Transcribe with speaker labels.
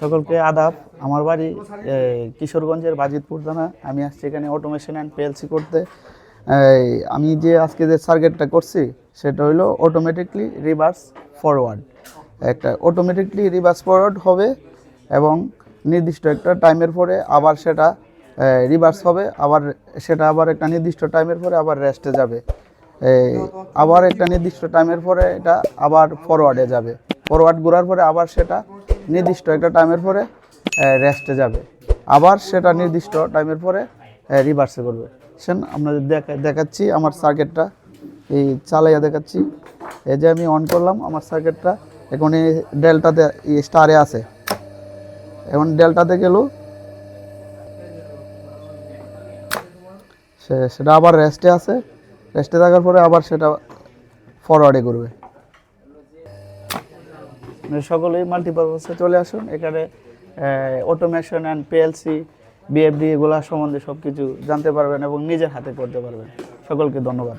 Speaker 1: সকলকে আদাব। আমার বাড়ি কিশোরগঞ্জের বাজিতপুর থানা। আমি আসছি এখানে অটোমেশন অ্যান্ড পিএলসি করতে। আমি যে আজকে যে সার্কিটটা করছি, সেটা হলো অটোমেটিকলি রিভার্স ফরওয়ার্ড একটা অটোমেটিকলি রিভার্স ফরওয়ার্ড হবে এবং নির্দিষ্ট একটা টাইমের পরে আবার সেটা রিভার্স হবে। আবার সেটা আবার একটা নির্দিষ্ট টাইমের পরে আবার রেস্টে যাবে। আবার একটা নির্দিষ্ট টাইমের পরে এটা আবার ফরওয়ার্ডে যাবে। ফরওয়ার্ড ঘোরার পরে আবার সেটা নির্দিষ্ট একটা টাইমের পরে রেস্টে যাবে। আবার সেটা নির্দিষ্ট টাইমের পরে রিভার্সে করবে। সেন আপনাদের দেখা, দেখাচ্ছি আমার সার্কিটটা এই চালাইয়া দেখাচ্ছি। এই যে আমি অন করলাম, আমার সার্কিটটা এখন এই ডেল্টাতে স্টারে আছে। এখন ডেল্টাতে গেল। সেটা আবার রেস্টে আছে। রেস্টে থাকার পরে আবার সেটা ফরওয়ার্ডে করবে। সকলেই মাল্টিপারপাসে চলে আসুন। এখানে অটোমেশন অ্যান্ড পিএলসি বিএফডি এগুলা সম্বন্ধে সব কিছু জানতে পারবেন এবং নিজের হাতে করতে পারবেন। সকলকে ধন্যবাদ।